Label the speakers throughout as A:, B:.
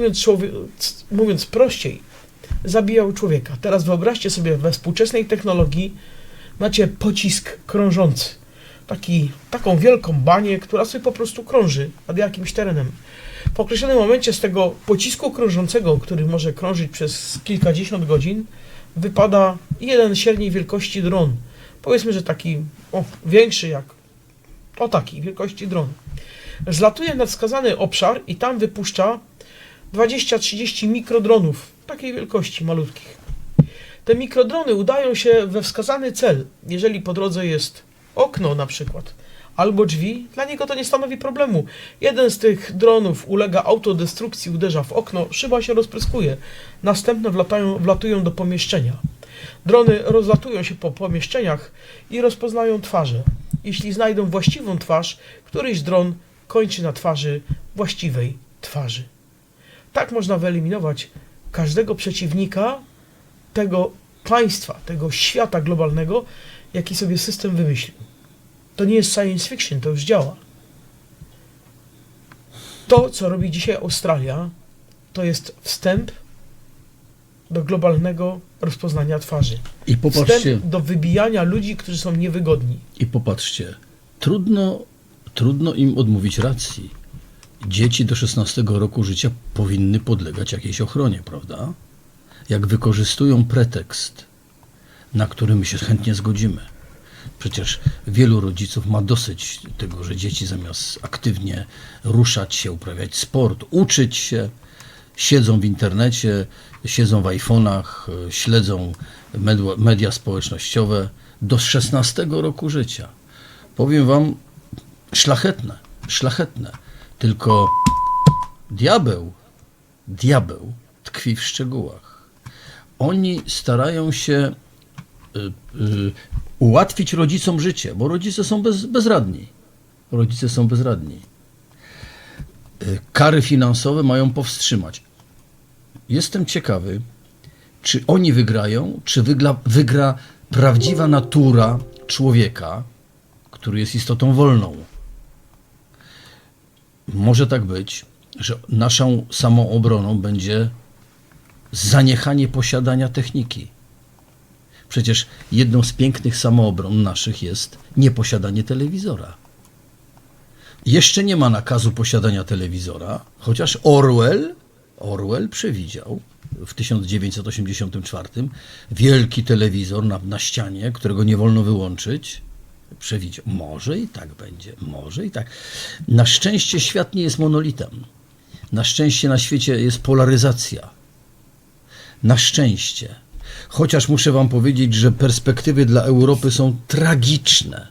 A: mówiąc, mówiąc prościej, zabijał człowieka. Teraz wyobraźcie sobie, we współczesnej technologii macie pocisk krążący. Taki, taką wielką banię, która sobie po prostu krąży nad jakimś terenem. W określonym momencie z tego pocisku krążącego, który może krążyć przez kilkadziesiąt godzin, wypada jeden średniej wielkości dron. Powiedzmy, że taki o, większy jak o taki wielkości dron. Zlatuje nad wskazany obszar i tam wypuszcza 20-30 mikrodronów takiej wielkości malutkich. Te mikrodrony udają się we wskazany cel. Jeżeli po drodze jest okno na przykład, albo drzwi, dla niego to nie stanowi problemu. Jeden z tych dronów ulega autodestrukcji, uderza w okno, szyba się rozpryskuje. Następne wlatają, wlatują do pomieszczenia. Drony rozlatują się po pomieszczeniach i rozpoznają twarze. Jeśli znajdą właściwą twarz, któryś dron kończy na twarzy właściwej twarzy. Tak można wyeliminować każdego przeciwnika tego państwa, tego świata globalnego, jaki sobie system wymyślił. To nie jest science fiction, to już działa. To, co robi dzisiaj Australia, to jest wstęp do globalnego rozpoznania twarzy.
B: I popatrzcie,
A: Wstęp do wybijania ludzi, którzy są niewygodni.
B: i popatrzcie. Trudno, trudno im odmówić racji. Dzieci do 16 roku życia powinny podlegać jakiejś ochronie, prawda? Jak wykorzystują pretekst, na który my się chętnie zgodzimy. Przecież wielu rodziców ma dosyć tego, że dzieci zamiast aktywnie ruszać się, uprawiać sport, uczyć się, siedzą w internecie, siedzą w iPhone'ach, śledzą media społecznościowe do 16 roku życia. Powiem wam, szlachetne, szlachetne. Tylko diabeł, diabeł tkwi w szczegółach. Oni starają się y, y, ułatwić rodzicom życie, bo rodzice są bez, bezradni. Rodzice są bezradni. Y, Kary finansowe mają powstrzymać. Jestem ciekawy, czy oni wygrają, czy wygra, wygra prawdziwa natura człowieka, który jest istotą wolną. Może tak być, że naszą samoobroną będzie zaniechanie posiadania techniki. Przecież jedną z pięknych samoobron naszych jest nieposiadanie telewizora. Jeszcze nie ma nakazu posiadania telewizora, chociaż Orwell, Orwell przewidział w 1984 wielki telewizor na, na ścianie, którego nie wolno wyłączyć. Przewidział. Może i tak będzie, może i tak. Na szczęście świat nie jest monolitem. Na szczęście na świecie jest polaryzacja. Na szczęście. Chociaż muszę Wam powiedzieć, że perspektywy dla Europy są tragiczne.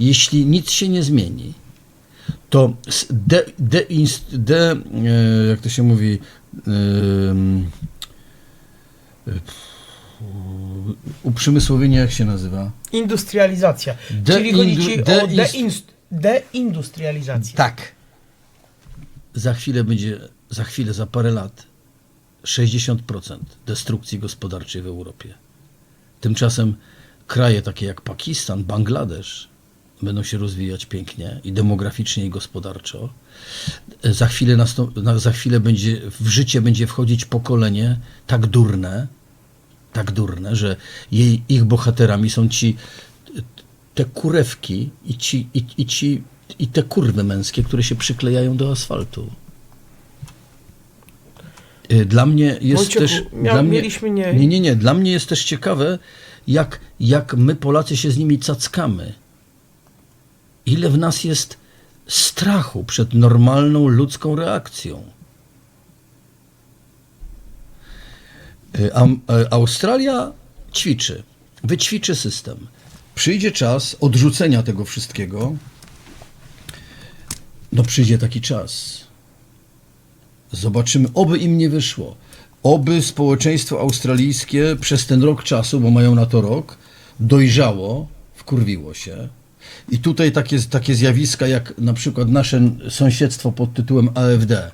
B: Jeśli nic się nie zmieni, to de, de, de e, jak to się mówi, e, uprzemysłowienie jak się nazywa?
A: Industrializacja.
B: De-
A: Czyli chodzi ci
B: de-
A: o deindustrializację.
B: Tak. Za chwilę będzie, za chwilę, za parę lat 60% destrukcji gospodarczej w Europie. Tymczasem kraje takie jak Pakistan, Bangladesz będą się rozwijać pięknie i demograficznie i gospodarczo. Za chwilę, za chwilę będzie, w życie będzie wchodzić pokolenie tak durne, tak durne, że jej, ich bohaterami są ci te kurewki i, ci, i, i, ci, i te kurwy męskie, które się przyklejają do asfaltu. Y, Dla mnie jest
A: Wojciechu,
B: też.
A: miał-
B: dla mnie,
A: mieliśmy nie-
B: nie, nie, nie. Dla mnie jest też ciekawe, jak, jak my Polacy się z nimi cackamy. Ile w nas jest strachu przed normalną ludzką reakcją. Y, Am- e, Australia ćwiczy, wyćwiczy system. Przyjdzie czas odrzucenia tego wszystkiego. No przyjdzie taki czas. Zobaczymy, oby im nie wyszło. Oby społeczeństwo australijskie przez ten rok czasu, bo mają na to rok, dojrzało, wkurwiło się. I tutaj takie, takie zjawiska jak na przykład nasze sąsiedztwo pod tytułem AfD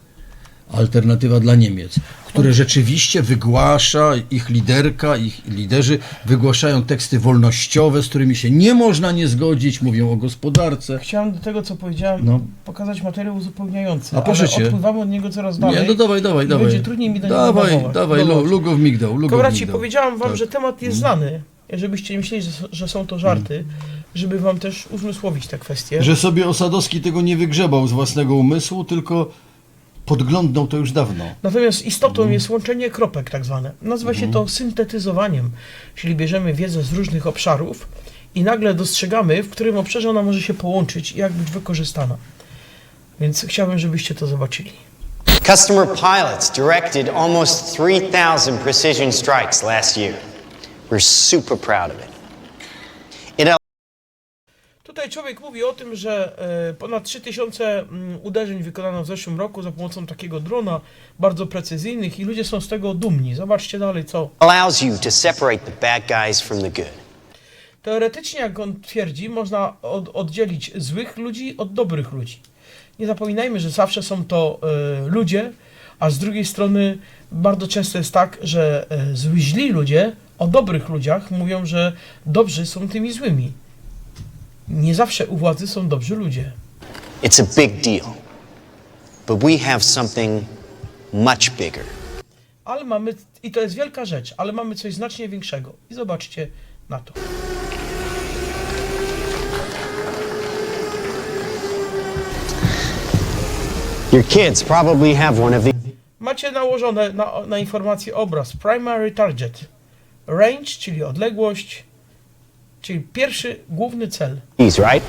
B: alternatywa dla Niemiec, które rzeczywiście wygłasza, ich liderka, ich liderzy wygłaszają teksty wolnościowe, z którymi się nie można nie zgodzić, mówią o gospodarce.
A: Chciałem do tego, co powiedziałem,
B: No.
A: pokazać materiał uzupełniający,
B: A proszę
A: ale
B: cię.
A: odpływamy od niego coraz dalej.
B: Nie, no dawaj, dawaj,
A: i
B: dawaj.
A: będzie trudniej mi do niego
B: Dawaj,
A: nawołać.
B: dawaj,
A: Dobra.
B: lu, lugo w migdał, lugo w
A: Kobraci,
B: migdał.
A: powiedziałam wam,
B: Tak.
A: że temat jest znany, żebyście nie myśleli, że, że są to żarty, żeby wam też uzmysłowić te kwestie.
B: Że sobie Osadowski tego nie wygrzebał z własnego umysłu, tylko podglądnął to już dawno.
A: Natomiast istotą
B: Mhm.
A: jest łączenie kropek tak zwane. Nazywa się to syntetyzowaniem, czyli bierzemy wiedzę z różnych obszarów i nagle dostrzegamy, w którym obszarze ona może się połączyć i jak być wykorzystana. Więc chciałbym, żebyście to zobaczyli.
C: Customer pilots directed almost 3,000 precision strikes last year. We're super proud of. It
A: Tutaj człowiek mówi o tym, że e, ponad 3000 mm, uderzeń wykonano w zeszłym roku za pomocą takiego drona, bardzo precyzyjnych i ludzie są z tego dumni. Zobaczcie dalej co.
C: allows you to separate the bad guys from the good.
A: Teoretycznie, jak on twierdzi, można od, oddzielić złych ludzi od dobrych ludzi. Nie zapominajmy, że zawsze są to e, ludzie, a z drugiej strony bardzo często jest tak, że e, zły źli ludzie o dobrych ludziach mówią, że dobrzy są tymi złymi. Nie zawsze u władzy są dobrzy ludzie.
C: It's a big deal. But we have something much bigger.
A: Ale mamy, i to jest wielka rzecz, ale mamy coś znacznie większego. I zobaczcie na to.
C: Your kids probably have one of these.
A: Macie nałożone na, na informację obraz Primary Target. Range, czyli odległość, czyli pierwszy główny cel.
C: right?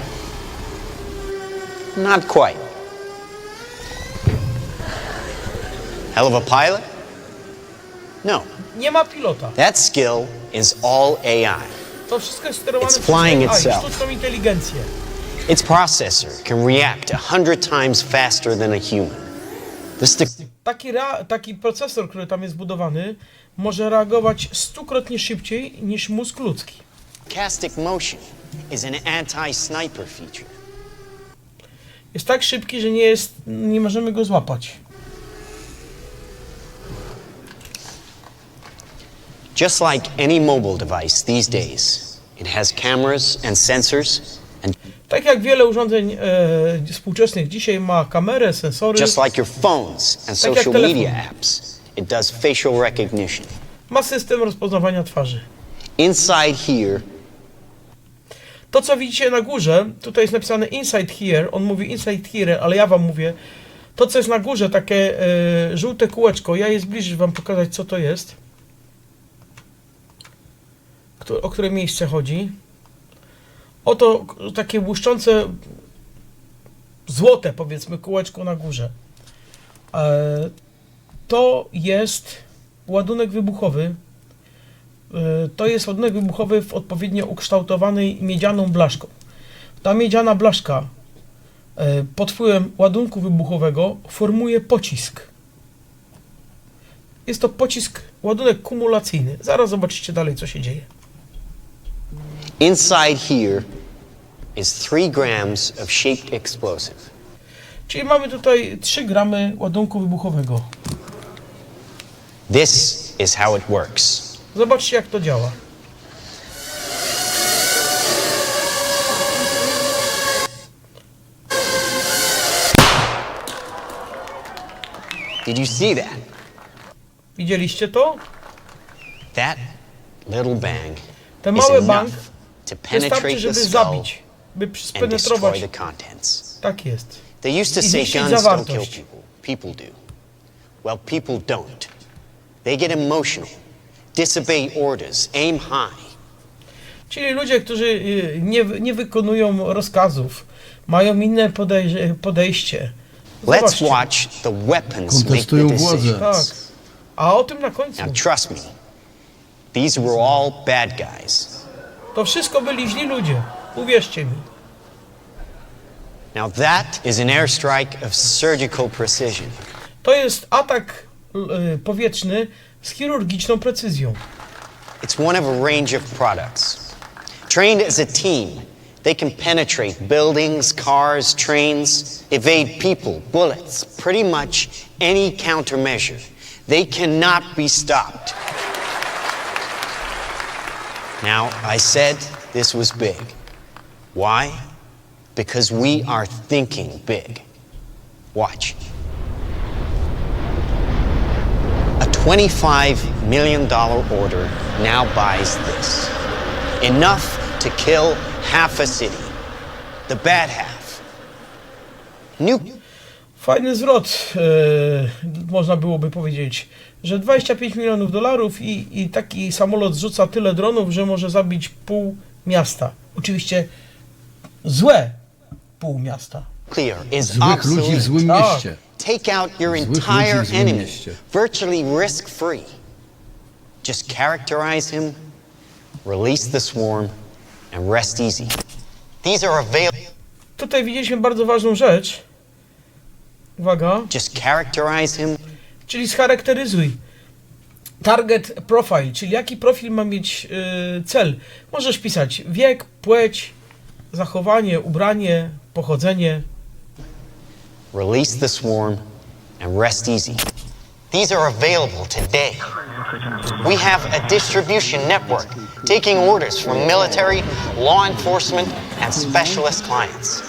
C: Not quite. Hell of a pilot? No.
A: Nie ma pilota.
C: That skill is all AI.
A: To wszystko jest sterowane
C: It's
A: przez
C: flying
A: AI,
C: itself.
A: sztuczną inteligencję.
C: Its processor can react a hundred times faster than a human. This
A: Taki, rea- taki procesor, który tam jest zbudowany, może reagować stukrotnie szybciej niż mózg ludzki.
C: Stochastic motion is an anti-sniper feature.
A: Jest tak szybki, że nie, jest, nie możemy go złapać.
C: Just like any mobile device these days, it has cameras and sensors, and
A: Tak jak wiele urządzeń e, współczesnych dzisiaj ma kamerę, sensory,
C: just like your phones and
A: Tak jak
C: social
A: telefon.
C: media apps, it does facial recognition.
A: ma system rozpoznawania twarzy.
C: Inside here
A: To, co widzicie na górze, tutaj jest napisane inside here, on mówi inside here, ale ja wam mówię, to, co jest na górze, takie e, żółte kółeczko, ja je zbliżę wam pokazać, co to jest. Kto, o które miejsce chodzi. Oto takie błyszczące, złote, powiedzmy, kółeczko na górze. E, to jest ładunek wybuchowy, to jest ładunek wybuchowy w odpowiednio ukształtowanej miedzianą blaszką. Ta miedziana blaszka e, pod wpływem ładunku wybuchowego formuje pocisk. Jest to pocisk, ładunek kumulacyjny. Zaraz zobaczycie dalej, co się dzieje.
C: Inside here is three grams of shaped explosive.
A: Czyli mamy tutaj 3 gramy ładunku wybuchowego.
C: This is how it works.
A: Zobaczcie, jak to działa.
C: Did you see that?
A: Widzieliście to?
C: That little bang
A: Ten mały bank wystarczy, żeby zabić, by spenetrować. Tak jest.
C: They used to say guns don't kill people. People do. Well, people don't. They get emotional, disobey orders, aim high.
A: Czyli ludzie, którzy y, nie, nie wykonują rozkazów, mają inne podejrze- podejście.
C: Let's watch the weapons make the decisions.
A: Tak. A o tym na końcu.
C: Now, trust me, these were all bad guys.
A: To wszystko byli źli ludzie. Uwierzcie mi.
C: Now, that is an airstrike of surgical precision.
A: To jest atak powietrzny z chirurgiczną precyzją.
C: It's one of a range of products. Trained as a team, they can penetrate buildings, cars, trains, evade people, bullets, pretty much any countermeasure. They cannot be stopped. Now, I said this was big. Why? Because we are thinking big. Watch. $25 million order now buys this. Enough to kill half a city. The bad half. New
A: Fajny zwrot, e, można byłoby powiedzieć, że 25 milionów dolarów i, i taki samolot zrzuca tyle dronów, że może zabić pół miasta. Oczywiście złe pół miasta.
C: Is
B: Złych ludzi w złym mieście.
C: Take out your entire enemy, virtually risk free. Just characterize him, release the swarm, and rest easy. These are available.
A: Tutaj widzieliśmy bardzo ważną rzecz. Uwaga.
C: Just characterize him,
A: Czyli scharakteryzuj. Target profile, czyli jaki profil ma mieć y, cel. Możesz pisać wiek, płeć, zachowanie, ubranie, pochodzenie.
C: Release the swarm, and rest easy. These are available today. We have a distribution network taking orders from military, law enforcement, and specialist clients.